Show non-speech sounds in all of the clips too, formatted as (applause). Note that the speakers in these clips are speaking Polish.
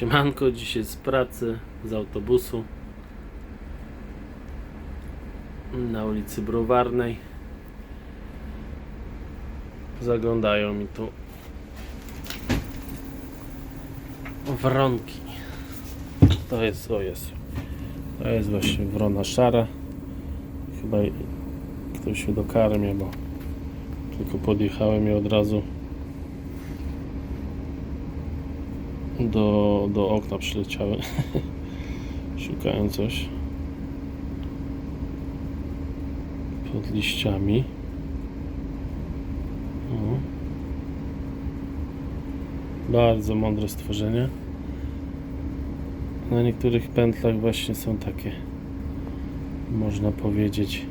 Siemanko, dzisiaj z pracy, z autobusu na ulicy Browarnej. Zaglądają mi tu wronki. To jest, o jest, to jest właśnie wrona szara. Chyba ktoś się dokarmie, bo tylko podjechałem i od razu do, do okna przyleciały. (laughs) Szukają coś pod liściami. O. Bardzo mądre stworzenie. Na niektórych pętlach właśnie są takie, można powiedzieć,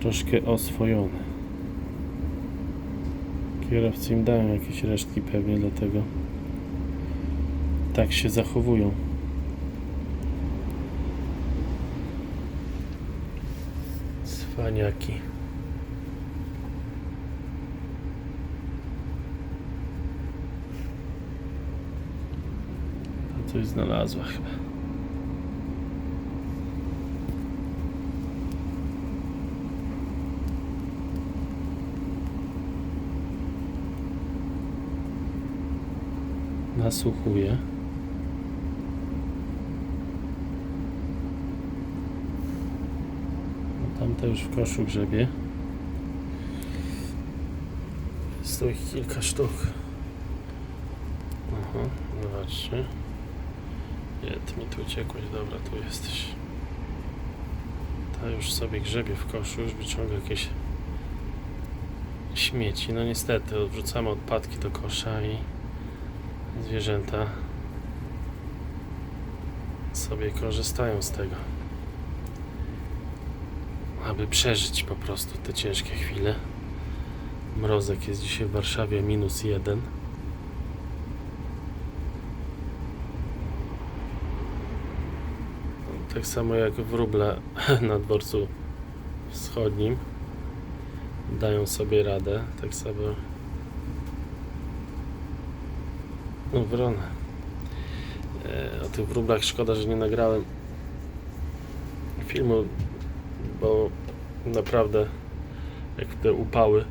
troszkę oswojone. Kierowcy im dają jakieś resztki pewnie dlatego tak się zachowują. Cwaniaki. To coś znalazła chyba. Nasłuchuje. Tamte już w koszu grzebie. Jest tu ich kilka sztuk. Aha, zobaczcie. Ty mi tu uciekłeś, dobra, tu jesteś. Ta już sobie grzebie w koszu, już wyciąga jakieś śmieci. No niestety, odwrzucamy odpadki do kosza i zwierzęta sobie korzystają z tego aby przeżyć po prostu te ciężkie chwile. Mrozek jest dzisiaj w Warszawie minus jeden. Tak samo jak wróble (laughs) na dworcu wschodnim dają sobie radę. Tak samo no wrona. E, O tych wróblach szkoda, że nie nagrałem filmu bo naprawdę jak te upały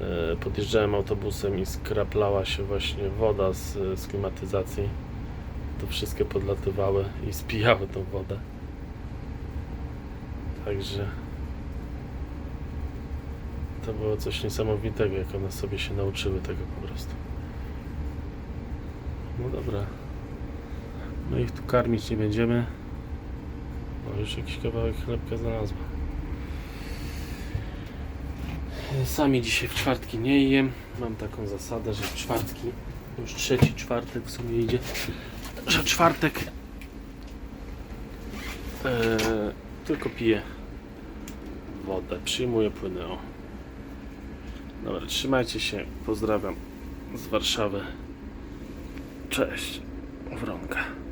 e, podjeżdżałem autobusem i skraplała się właśnie woda z, z klimatyzacji. To wszystkie podlatywały i spijały tą wodę. Także to było coś niesamowitego jak one sobie się nauczyły tego po prostu. No dobra. My ich tu karmić nie będziemy o, już jakiś kawałek chlebka znalazła. Sami dzisiaj w czwartki nie jem. Mam taką zasadę, że w czwartki, już trzeci czwartek w sumie idzie, że w czwartek e, tylko piję wodę. Przyjmuję płynę. O. Dobra, trzymajcie się. Pozdrawiam z Warszawy. Cześć. Wronka.